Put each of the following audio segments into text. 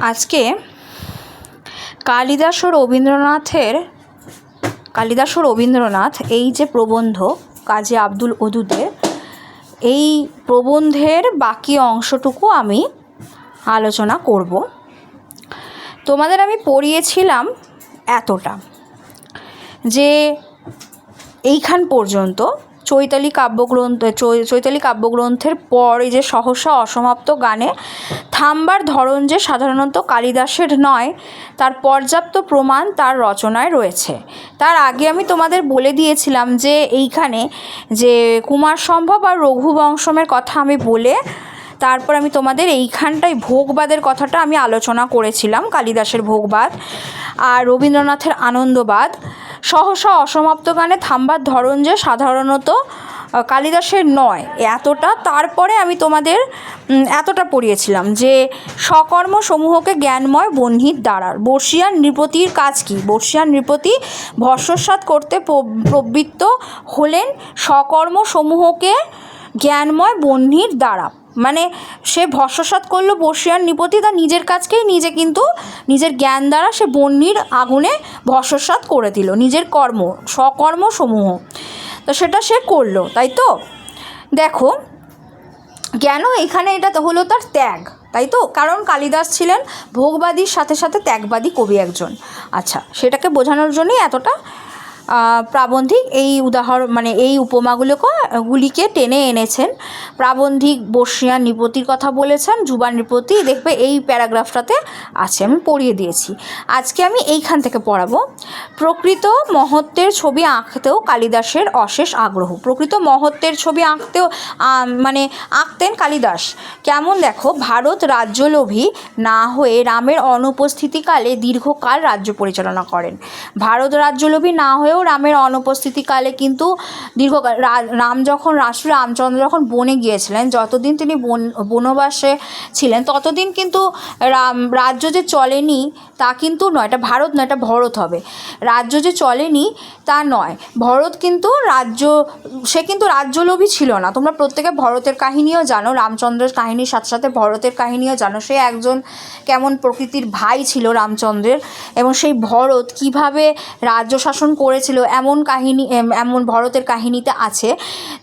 আজকে কালিদাস ও রবীন্দ্রনাথের, কালিদাস ও রবীন্দ্রনাথ এই যে প্রবন্ধ কাজী আব্দুল ওদুদের, এই প্রবন্ধের বাকি অংশটুকু আমি আলোচনা করব। তোমাদের আমি পড়িয়েছিলাম এতটা, যে এইখান পর্যন্ত চৈতালি কাব্যগ্রন্থ চৈতালি কাব্যগ্রন্থের পর এই যে সহসা অসমাপ্ত গানে থাম্বার ধরন যে সাধারণত কালিদাসের নয়, তার পর্যাপ্ত প্রমাণ তার রচনায় রয়েছে। তার আগে আমি তোমাদের বলে দিয়েছিলাম যে এইখানে যে কুমার সম্ভব আর রঘুবংশমের কথা আমি বলে তারপর আমি তোমাদের এইখানটায় ভোগবাদের কথাটা আমি আলোচনা করেছিলাম, কালিদাসের ভোগবাদ আর রবীন্দ্রনাথের আনন্দবাদ। সহসা অসমাপ্ত গানে থামবার ধরন যে সাধারণত কালিদাসের নয়। এতটা তারপরে আমি তোমাদের এতটা পড়িয়েছিলাম যে সকর্ম সমূহকে জ্ঞানময় বহ্নির দ্বারার বর্ষিয়ান নৃপতির কাজ কি? বর্ষিয়ান নৃপতি ভস্মসাৎ করতে প্রবৃত্ত হলেন সকর্ম সমূহকে জ্ঞানময় বহ্নির দ্বারা। মানে সে ভস্মসাৎ করল বর্ষিয়ান নিপতি তার নিজের কাজকেই নিজে কিন্তু নিজের জ্ঞান দ্বারা সে বহ্নির আগুনে ভস্মসাৎ করে দিল, নিজের কর্ম সকর্ম সমূহ তো সেটা সে করল, তাই তো? দেখো, কেন এখানে এটা হলো তার ত্যাগ, তাই তো? কারণ কালিদাস ছিলেন ভোগবাদীর সাথে সাথে ত্যাগবাদী কবি একজন। আচ্ছা সেটাকে বোঝানোর জন্যই এতটা প্রাবন্ধিক এই উদাহরণ মানে এই উপমাগুলোকে, গুলিকে টেনে এনেছেন। প্রাবন্ধিক বর্ষিয়ান নৃপতির কথা বলেছেন যুবা নৃপতি, দেখবে এই প্যারাগ্রাফটাতে আছে, আমি পড়িয়ে দিয়েছি। আজকে আমি এইখান থেকে পড়াবো। প্রকৃত মহত্বের ছবি আঁকতেও কালিদাসের অশেষ আগ্রহ। প্রকৃত মহত্বের ছবি আঁকতেও মানে আঁকতেন কালিদাস। কেমন দেখো, ভারত রাজ্যলোভী না হয়ে রামের অনুপস্থিতিকালে দীর্ঘকাল রাজ্য পরিচালনা করেন। ভারত রাজ্যলোভী না হয়েও রামের অনুপস্থিতিকালে কিন্তু দীর্ঘকাল রাম যখন রাষ্ট্র রামচন্দ্র যখন বনে গিয়েছিলেন, যতদিন তিনি বন, বনবাসে ছিলেন, ততদিন কিন্তু রাম, রাজ্য যে চলেনি তা কিন্তু নয়, এটা ভারত নয়, এটা ভরত হবে। রাজ্য যে চলেনি তা নয়, ভরত কিন্তু রাজ্য, সে কিন্তু রাজ্যলোভী ছিল না। তোমরা প্রত্যেকে ভরতের কাহিনীও জানো, রামচন্দ্রের কাহিনীর সাথে সাথে ভরতের কাহিনীও জানো। সে একজন কেমন প্রকৃতির ভাই ছিল রামচন্দ্রের এবং সেই ভরত কীভাবে রাজ্য শাসন করেছিল এমন কাহিনী এমন ভরতের কাহিনীতে আছে।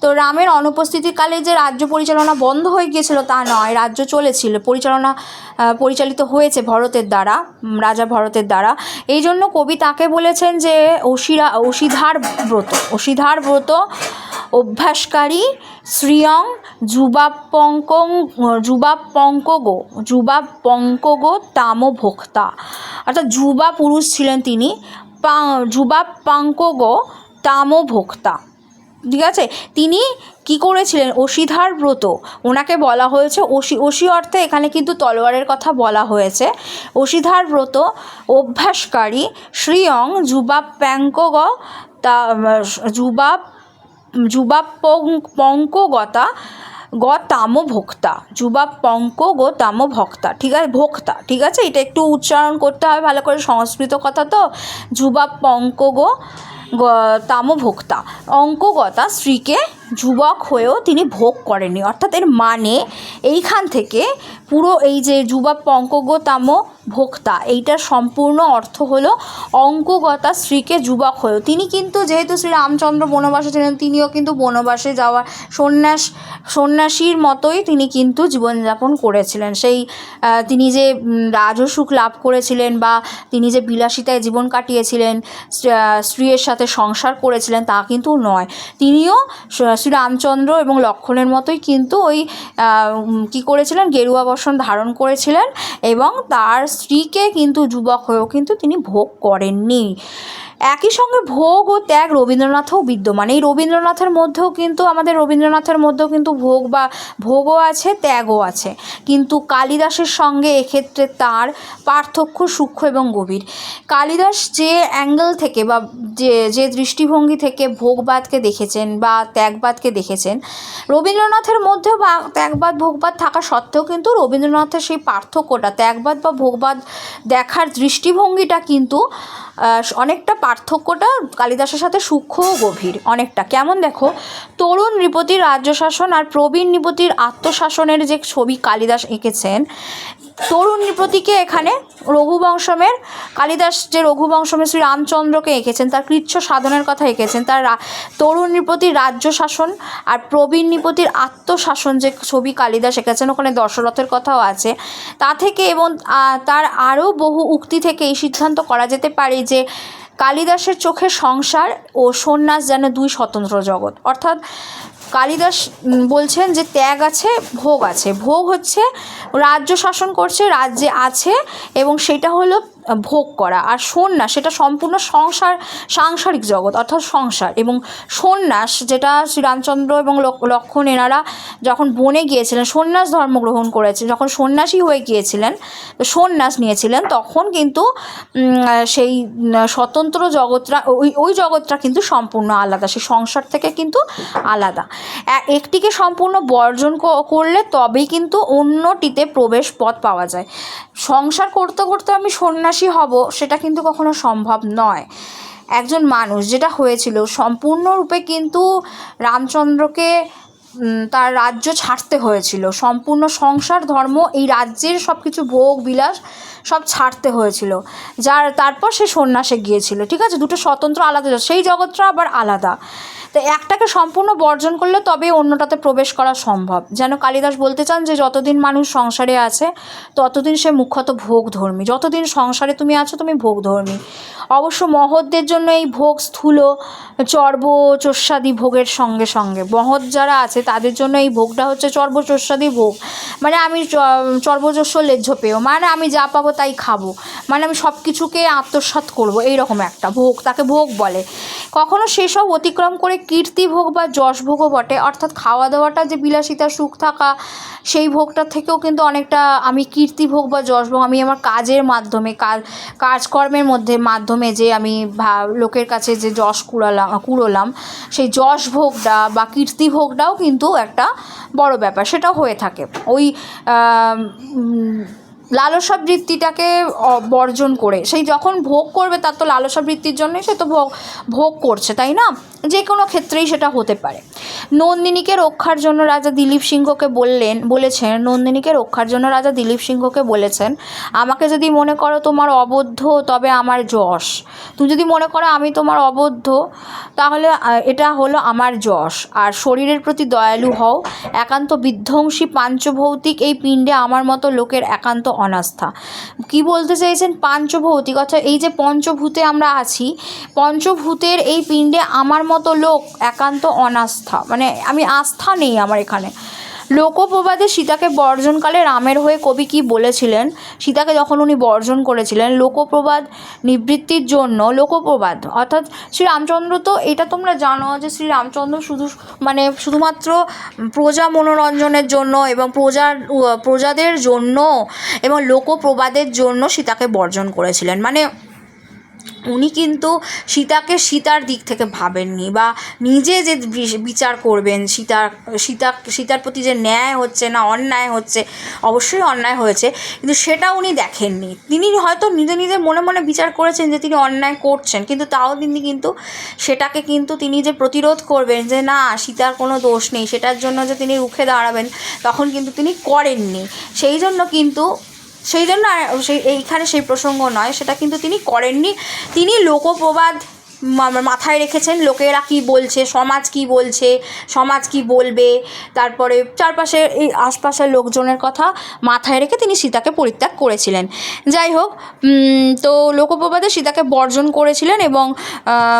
তো রামের অনুপস্থিতিকালে যে রাজ্য পরিচালনা বন্ধ হয়ে গিয়েছিল তা নয়, রাজ্য চলেছিল। পরিচালনা পরিচালিত হয়েছে ভরতের দ্বারা রাজা ভরতের দ্বারা। এই জন্য কবি তাকে বলেছেন যে অসিরা অসিধার ব্রত অসিধার ব্রত, অভ্যাসকারী শ্রিয়ং যুবাপঙ্কং যুবাপঙ্কগো যুবাপঙ্কগো তাম ভোক্তা। অর্থাৎ যুবা পুরুষ ছিলেন তিনি। পা- যুবাপাঙ্কগো তাম ভোক্তা। ঠিক আছে? তিনি কি করেছিলেন? অসিধার ব্রত। ওনাকে বলা হয়েছে অসি অসি অর্থে এখানে কিন্তু তলোয়ারের কথা বলা হয়েছে। অসিধার ব্রত, অভ্যাসকারী শ্রিয়ং যুবাপ্যাঙ্কগ তা যুবা যুবা পঙ্কগতা গ তাম ভোক্তা। যুবা পঙ্ক গো তাম ভক্তা। ঠিক আছে, ভোক্তা। ঠিক আছে, এটা একটু উচ্চারণ করতে হবে, ভালো করে সংস্কৃত কথা তো। যুবা পঙ্ক গো তাম ভোক্তা। অঙ্কগতা স্ত্রীকে যুবক হয়েও তিনি ভোগ করেনি অর্থাৎ এর মানে এইখান থেকে পুরো এই যে যুবা পঙ্কগতাম ভোক্তা। এইটার সম্পূর্ণ অর্থ হলো অঙ্কগতা স্ত্রীকে যুবক হয়েও। তিনি কিন্তু যেহেতু শ্রী রামচন্দ্র বনবাসে ছিলেন, তিনিও কিন্তু বনবাসে যাওয়া সন্ন্যাস, সন্ন্যাসীর মতোই তিনি কিন্তু জীবনযাপন করেছিলেন। সেই তিনি যে রাজসুখ লাভ করেছিলেন বা তিনি যে বিলাসিতায় জীবন কাটিয়েছিলেন স্ত্রীর সাথে সংসার করেছিলেন তা কিন্তু নয়। তিনিও স- শ্রী রামচন্দ্র এবং লক্ষণের মতোই কিন্তু ওই কী করেছিলেন? গেরুয়া বসন ধারণ করেছিলেন এবং তার স্ত্রীকে কিন্তু যুবক হয়েও কিন্তু তিনি ভোগ করেননি। একই সঙ্গে ভোগ ও ত্যাগ রবীন্দ্রনাথও বিদ্যমান। এই রবীন্দ্রনাথের মধ্যেও কিন্তু, আমাদের রবীন্দ্রনাথের মধ্যেও কিন্তু ভোগ বা ভোগও আছে, ত্যাগও আছে। কিন্তু কালিদাসের সঙ্গে এক্ষেত্রে তার পার্থক্য সূক্ষ্ম এবং গভীর। কালিদাস যে অ্যাঙ্গেল থেকে বা যে যে দৃষ্টিভঙ্গি থেকে ভোগবাদকে দেখেছেন বা ত্যাগবাদকে দেখেছেন, রবীন্দ্রনাথের মধ্যেও বা ত্যাগবাদ, ভোগবাদ থাকা সত্ত্বেও কিন্তু রবীন্দ্রনাথের সেই পার্থক্যটা, ত্যাগবাদ বা ভোগবাদ দেখার দৃষ্টিভঙ্গিটা কিন্তু অনেকটা পার্থক্যটা কালিদাসের সাথে সূক্ষ্ম ও গভীর, অনেকটা। কেমন দেখো? তরুণ নৃপতির রাজ্য শাসন আর প্রবীণ নৃপতির আত্মশাসনের যে ছবি কালিদাস এঁকেছেন তরুণ নৃপতিকে এখানে রঘুবংশমের, কালিদাস যে রঘুবংশমের শ্রী রামচন্দ্রকে এঁকেছেন, তার কৃচ্ছ সাধনের কথা এঁকেছেন, তার তরুণ নৃপতির রাজ্য শাসন আর প্রবীণ নৃপতির আত্মশাসন যে ছবি কালিদাস এঁকেছেন, ওখানে দশরথের কথাও আছে। তা থেকে এবং তার আরও বহু উক্তি থেকে এই সিদ্ধান্ত করা যেতে পারে যে কালিদাসের চোখে সংসার ও সন্ন্যাস যেন দুই স্বতন্ত্র জগৎ। অর্থাৎ কালিদাস বলছেন যে ত্যাগ আছে, ভোগ আছে। ভোগ হচ্ছে, রাজ্য শাসন করছে, রাজ্যে আছে, এবং সেটা হলো ভোগ করা। আর সন্ন্যাস সেটা সম্পূর্ণ সংসার, সাংসারিক জগৎ, অর্থাৎ সংসার। এবং সন্ন্যাস, যেটা শ্রীরামচন্দ্র এবং লক- লক্ষ্মণ এনারা যখন বনে গিয়েছিলেন, সন্ন্যাস ধর্ম গ্রহণ করেছে যখন সন্ন্যাসী হয়ে গিয়েছিলেন, সন্ন্যাস নিয়েছিলেন, তখন কিন্তু সেই স্বতন্ত্র জগৎটা, ওই ওই জগৎটা কিন্তু সম্পূর্ণ আলাদা। সেই সংসার থেকে কিন্তু আলাদা। একটিকে সম্পূর্ণ বর্জন করলে তবেই কিন্তু অন্যটিতে প্রবেশ পথ পাওয়া যায়। সংসার করতে করতে আমি সন্ন্যাসী হব সেটা কিন্তু কখনো সম্ভব নয়। একজন মানুষ, যেটা হয়েছিল, সম্পূর্ণরূপে কিন্তু রামচন্দ্রকে তার রাজ্য ছাড়তে হয়েছিল। সম্পূর্ণ সংসার, ধর্ম, এই রাজ্যের সব কিছু ভোগ, বিলাস সব ছাড়তে হয়েছিল। যার তারপর সে সন্ন্যাসে গিয়েছিল, ঠিক আছে? দুটো স্বতন্ত্র আলাদা সেই জগৎটা আবার আলাদা। তো একটাকে সম্পূর্ণ বর্জন করলে তবে অন্যটাতে প্রবেশ করা সম্ভব। যেন কালিদাস বলতে চান যে, যতদিন মানুষ সংসারে আছে, ততদিন সে মুখ্যত ভোগ ধর্মী যতদিন সংসারে তুমি আছো, তুমি ভোগ ধর্মী অবশ্য মহৎদের জন্য এই ভোগ স্থূল চর্ব চস্বাদি ভোগের সঙ্গে সঙ্গে। মহৎ যারা আছে, তাদের জন্য এই ভোগটা হচ্ছে চর্ব চস্বাদি ভোগ। মানে আমি চ- চর্বচস্য লেজ্জ পেও মানে আমি যা পাবো তাই খাব। মানে আমি সব কিছুকে আত্মসাৎ করব, এইরকম একটা ভোগ, তাকে ভোগ বলে। কখনো সেসব অতিক্রম করে কীর্তি ভোগ বা যশ ভোগও বটে। অর্থাৎ খাওয়া দাওয়াটা যে বিলাসিতা, সুখ থাকা, সেই ভোগটার থেকেও কিন্তু অনেকটা আমি কীর্তি ভোগ বা যশ ভোগ আমি আমার কাজের মাধ্যমে, কাজ, কাজকর্মের মধ্যে, মাধ্যমে যে আমি ভা- লোকের কাছে যে যশ কুড়ালাম, কুড়োলাম, সেই যশ ভোগটা বা কীর্তি ভোগটাও কিন্তু একটা বড় ব্যাপার সেটা হয়ে থাকে। ওই লালসা বৃত্তিটাকে বর্জন করে। সেই যখন ভোগ করবে, তার তো লালসা বৃত্তির জন্যই সে তো ভোগ ভোগ করছে, তাই না? যে কোনো ক্ষেত্রেই সেটা হতে পারে। নন্দিনীকে রক্ষার জন্য রাজা দিলীপ সিংহকে বললেন, বলেছেন, নন্দিনীকে রক্ষার জন্য রাজা দিলীপ সিংহকে বলেছেন, আমাকে যদি মনে করো তোমার অবদ্ধ, তবে আমার যশ। তুমি যদি মনে করো আমি তোমার অবদ্ধ, তাহলে এটা হলো আমার যশ। আর শরীরের প্রতি দয়ালু হও। একান্ত বিধ্বংসী পাঞ্চভৌতিক এই পিণ্ডে আমার মতো লোকের একান্ত অনাস্থা। কি বলতে চাইছেন? পাঞ্চভৌতিক অর্থাৎ এই যে পঞ্চভূতে আমরা আছি, পঞ্চভূতের এই পিণ্ডে আমার মতো লোক একান্ত অনাস্থা। মানে আমি আস্থা নেই আমার এখানে। লোকপ্রবাদে সীতাকে বর্জনকালে রামের হয়ে কবি কি বলেছিলেন? সীতাকে যখন উনি বর্জন করেছিলেন, লোকপ্রবাদ নিবৃত্তির জন্য, লোকপ্রবাদ, অর্থাৎ শ্রীরামচন্দ্র তো এটা তোমরা জানো যে শ্রীরামচন্দ্র শুধু মানে শুধুমাত্র প্রজা মনোরঞ্জনের জন্য এবং প্রজার প্রজাদের জন্য এবং লোকপ্রবাদের জন্য সীতাকে বর্জন করেছিলেন। মানে উনি কিন্তু সীতাকে সীতার দিক থেকে ভাবেননি বা নিজে যে বিচার করবেন সীতার সীতা, সীতার প্রতি যে ন্যায় হচ্ছে না, অন্যায় হচ্ছে, অবশ্যই অন্যায় হয়েছে, কিন্তু সেটা উনি দেখেননি। তিনি হয়তো নিজে নিজে মনে মনে বিচার করেছেন যে তিনি অন্যায় করছেন, কিন্তু তাও তিনি কিন্তু সেটাকে কিন্তু তিনি যে প্রতিরোধ করবেন যে না, সীতার কোনো দোষ নেই, সেটার জন্য যে তিনি রুখে দাঁড়াবেন, তখন কিন্তু তিনি করেননি। সেই জন্য কিন্তু সেই জন্য সেই এইখানে সেই প্রসঙ্গ নয় সেটা কিন্তু তিনি করেননি। তিনি লোকপ্রবাদ মাথায় রেখেছেন, লোকেরা কি বলছে, সমাজ কি বলছে, সমাজ কি বলবে, তারপরে চারপাশে এই আশপাশের লোকজনের কথা মাথায় রেখে তিনি সীতাকে পরিত্যাগ করেছিলেন। যাই হোক তো লোকপ্রবাদে সীতাকে বর্জন করেছিলেন এবং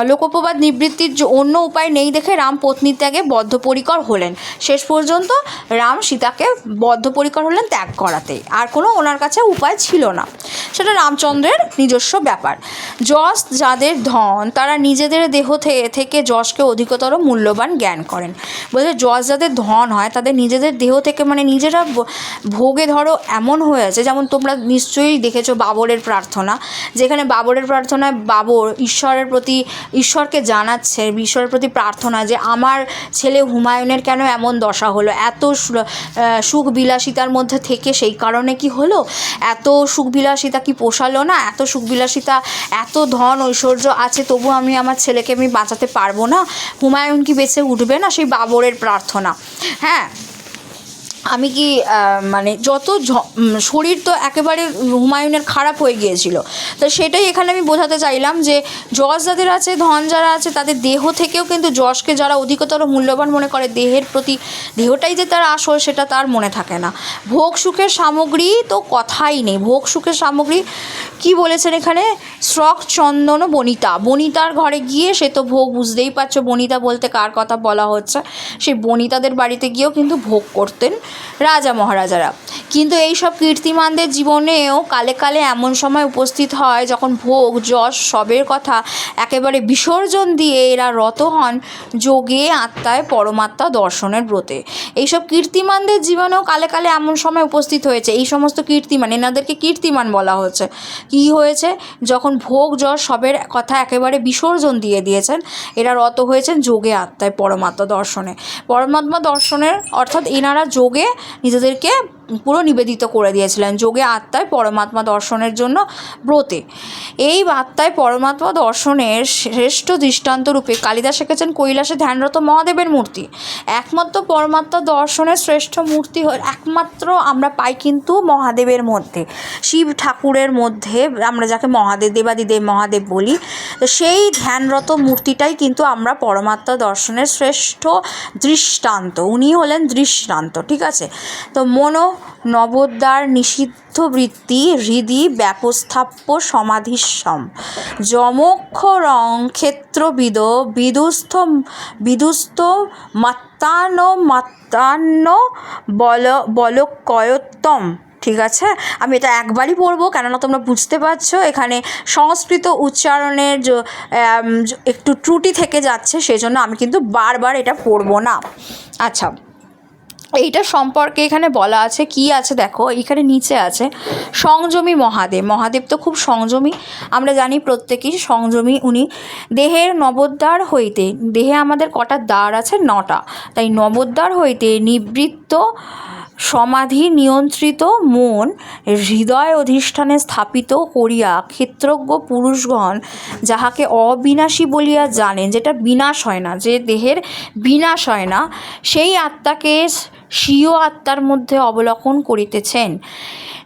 লোকপ্রবাদ নিবৃত্তির অন্য উপায় নেই দেখে রাম পত্নী ত্যাগে বদ্ধপরিকর হলেন। শেষ পর্যন্ত রাম সীতাকে বদ্ধপরিকর হলেন ত্যাগ করাতে। আর কোনো ওনার কাছে উপায় ছিল না। সেটা রামচন্দ্রের নিজস্ব ব্যাপার। যশ যাদের ধন, তারা নিজেদের দেহ থেকে যশকে অধিকতর মূল্যবান জ্ঞান করেন। বলছে, যশ যাদের ধন হয়, তাদের নিজেদের দেহ থেকে মানে নিজেরা ভোগে ধরো এমন হয়েছে যেমন তোমরা নিশ্চয়ই দেখেছ বাবরের প্রার্থনা, যেখানে বাবরের প্রার্থনায় বাবর ঈশ্বরের প্রতি, ঈশ্বরকে জানাচ্ছে, ঈশ্বরের প্রতি প্রার্থনা যে, আমার ছেলে হুমায়ুনের কেন এমন দশা হলো? এত সুখ বিলাসিতার মধ্যে থেকে সেই কারণে কি হলো? এত সুখ বিলাসিতা কি পোষালো না? এত সুখ বিলাসিতা এত ধন ঐশ্বর্য আছে, তবু আমি, আমার ছেলেকে আমি বাঁচাতে পারব না। হুমায়ুন কি বেঁচে উঠবে না? সেই বাবরের প্রার্থনা। হ্যাঁ? আমি কি মানে যত শরীর তো একেবারে হুমায়ুনের খারাপ হয়ে গিয়েছিল, তো সেটাই এখানে আমি বোঝাতে চাইলাম যে যশ যাদের আছে, ধন যারা আছে, তাদের দেহ থেকেও কিন্তু যশকে যারা অধিকতর মূল্যবান মনে করে, দেহের প্রতি দেহটাই যে তার আসল সেটা তার মনে থাকে না। ভোগ সুখের সামগ্রী তো কথাই নেই। ভোগ সুখের সামগ্রী কি বলেছেন এখানে? শ্রক চন্দন বনিতা। বনিতার ঘরে গিয়ে সে তো ভোগ বুঝতেই পারছ। বনিতা বলতে কার কথা বলা হচ্ছে? সেই বনিতাদের বাড়িতে গিয়েও কিন্তু ভোগ করতেন। রাজা মহারাজারা। কিন্তু এই সব কীর্তিমানদের জীবনেও কালে কালে এমন সময় উপস্থিত হয় যখন ভোগ, যশ সবের কথা একেবারে বিসর্জন দিয়ে এরা রত হন যোগে, আত্মায় পরমাত্মা দর্শনের ব্রতে। এইসব কীর্তিমানদের জীবনেও কালে কালে এমন সময় উপস্থিত হয়েছে। এই সমস্ত কীর্তিমান, এনাদেরকে কীর্তিমান বলা হচ্ছে কি হয়েছে? যখন ভোগ, যশ সবের কথা একেবারে বিসর্জন দিয়ে দিয়েছেন, এরা রত হয়েছেন যোগে, আত্মায় পরমাত্মা দর্শনে। পরমাত্মা দর্শনের অর্থাৎ এনারা যোগে নিজেদেরকে পুরো নিবেদিত করে দিয়েছিলেন যোগে আত্মায় পরমাত্মা দর্শনের জন্য ব্রতে। এই আত্মায় পরমাত্মা দর্শনের শ্রেষ্ঠ দৃষ্টান্ত রূপে কালিদাস এঁকেছেন কৈলাসে ধ্যানরত মহাদেবের মূর্তি। একমাত্র পরমাত্মা দর্শনের শ্রেষ্ঠ মূর্তি একমাত্র আমরা পাই কিন্তু মহাদেবের মধ্যে। শিব ঠাকুরের মধ্যে আমরা যাকে মহাদেব, দেবাদিদেব, মহাদেব বলি, সেই ধ্যানরত মূর্তিটাই কিন্তু আমরা পরমাত্মা দর্শনের শ্রেষ্ঠ দৃষ্টান্ত। উনি হলেন দৃষ্টান্ত, ঠিক আছে? তো মনো নবোদ্বার নিষিদ্ধ বৃত্তি হৃদি ব্যপস্থাপ্য সমাধিসম। যমক্ষরং ক্ষেত্রবিদ বিদুস্থ বিদুস্থ মাত্তান মাত্তান্ন বল বলকয়ত্তম ঠিক আছে? আমি এটা একবারই পড়ব, কেননা তোমরা বুঝতে পারছ, এখানে সংস্কৃত উচ্চারণের একটু ত্রুটি থেকে যাচ্ছে, সেজন্য আমি কিন্তু বারবার এটা পড়ব না। আচ্ছা। এইটা সম্পর্কে এখানে বলা আছে, কি আছে দেখো, এখানে নিচে আছে, সংযমী মহাদেব। মহাদেব তো খুব সংযমী, আমরা জানি প্রত্যেকেই সংযমী। উনি দেহের নবদ্বার হইতে, দেহে আমাদের কটা দ্বার আছে? নটা। তাই নবদ্বার হইতে নিবৃত্ত সমাধি নিয়ন্ত্রিত মন হৃদয় অধিষ্ঠানে স্থাপিত করিয়া ক্ষেত্রজ্ঞ পুরুষগণ যাহাকে অবিনাশী বলিয়া জানেন, যেটা বিনাশ হয় না, যে দেহের বিনাশ হয় না, সেই আত্মাকে স্বীয় আত্মার মধ্যে অবলোকন করিতেছেন।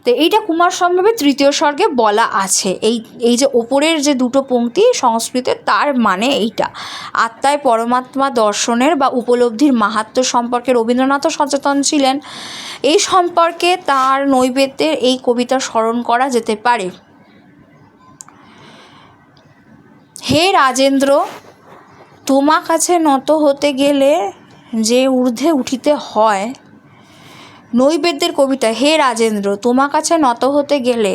তো এইটা কুমার সম্ভবে তৃতীয় স্বর্গে বলা আছে। এই এই যে ওপরের যে দুটো পঙ্ক্তি সংস্কৃতে তার মানে এইটা। আত্মায় পরমাত্মা দর্শনের বা উপলব্ধির মাহাত্ম্য সম্পর্কে রবীন্দ্রনাথও সচেতন ছিলেন। এই সম্পর্কে তার নৈবেদ্যের এই কবিতা স্মরণ করা যেতে পারে। হে রাজেন্দ্র তোমা কাছে নত হতে গেলে যে ঊর্ধ্বে উঠিতে হয় নৈবেদ্যের কবিতা, হে রাজেন্দ্র তোমা কাছে নত হতে গেলে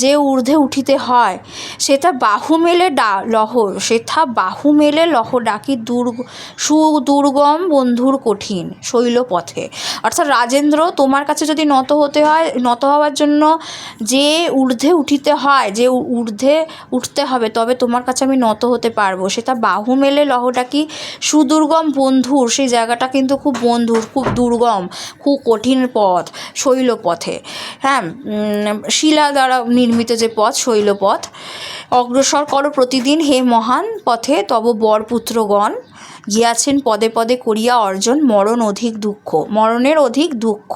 যে ঊর্ধ্বে উঠিতে হয় সেটা বাহু মেলে ডা লহ সেথা বাহু মেলে লহ ডাকি দুর্গ, সুদুর্গম বন্ধুর কঠিন শৈলপথে। অর্থাৎ রাজেন্দ্র, তোমার কাছে যদি নত হতে হয়, নত হওয়ার জন্য যে ঊর্ধ্বে উঠিতে হয়, যে ঊর্ধ্বে উঠতে হবে, তবে তোমার কাছে আমি নত হতে পারব। সেটা বাহু মেলে লহ ডাকি সুদুর্গম বন্ধুর, সেই জায়গাটা কিন্তু খুব বন্ধুর, খুব দুর্গম, খুব কঠিন পথ শৈলপথে। হ্যাঁ শিলা দ্বারা নির্মিত যে পথ, শৈলপথ, অগ্রসর করো প্রতিদিন হে মহান পথে, তব বরপুত্রগণ, গিয়াছেন পদে পদে করিয়া অর্জন মরণ অধিক দুঃখ, মরণের অধিক দুঃখ।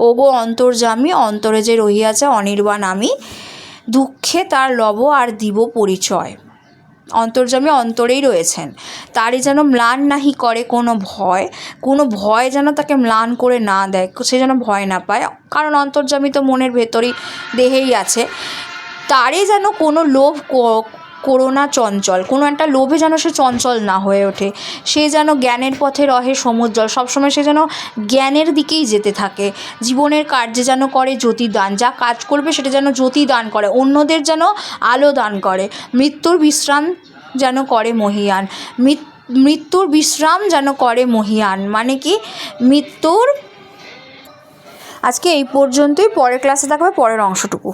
ওগো অন্তর্জামী অন্তরে যে রহিয়াছে অনির্বাণ আমি, দুঃখে তার লব আর দিব পরিচয়। অন্তর্জামী অন্তরেই রয়েছেন। তারই যেন ম্লান নাহি করে কোনো ভয় কোনো ভয় যেন তাকে ম্লান করে না দেয়, সে যেন ভয় না পায়। কারণ অন্তর্জামী তো মনের ভেতরেই দেহেই আছে। তারে যেন কোনো লোভ করোনা চঞ্চল, কোনো একটা লোভে যেন সে চঞ্চল না হয়ে ওঠে। সে যেন জ্ঞানের পথে রহে সমুজ্জ্বল, সবসময় সে যেন জ্ঞানের দিকেই যেতে থাকে। জীবনের কার্যে যেন করে জ্যোতি দান যা কাজ করবে সেটা যেন জ্যোতি দান করে, অন্যদের যেন আলো দান করে। মৃত্যুর বিশ্রাম যেন করে মহিয়ান মৃত্যুর বিশ্রাম যেন করে মহিয়ান মানে কি? মৃত্যুর, আজকে এই পর্যন্তই, পরের ক্লাসে দেখাবে পরের অংশটুকু।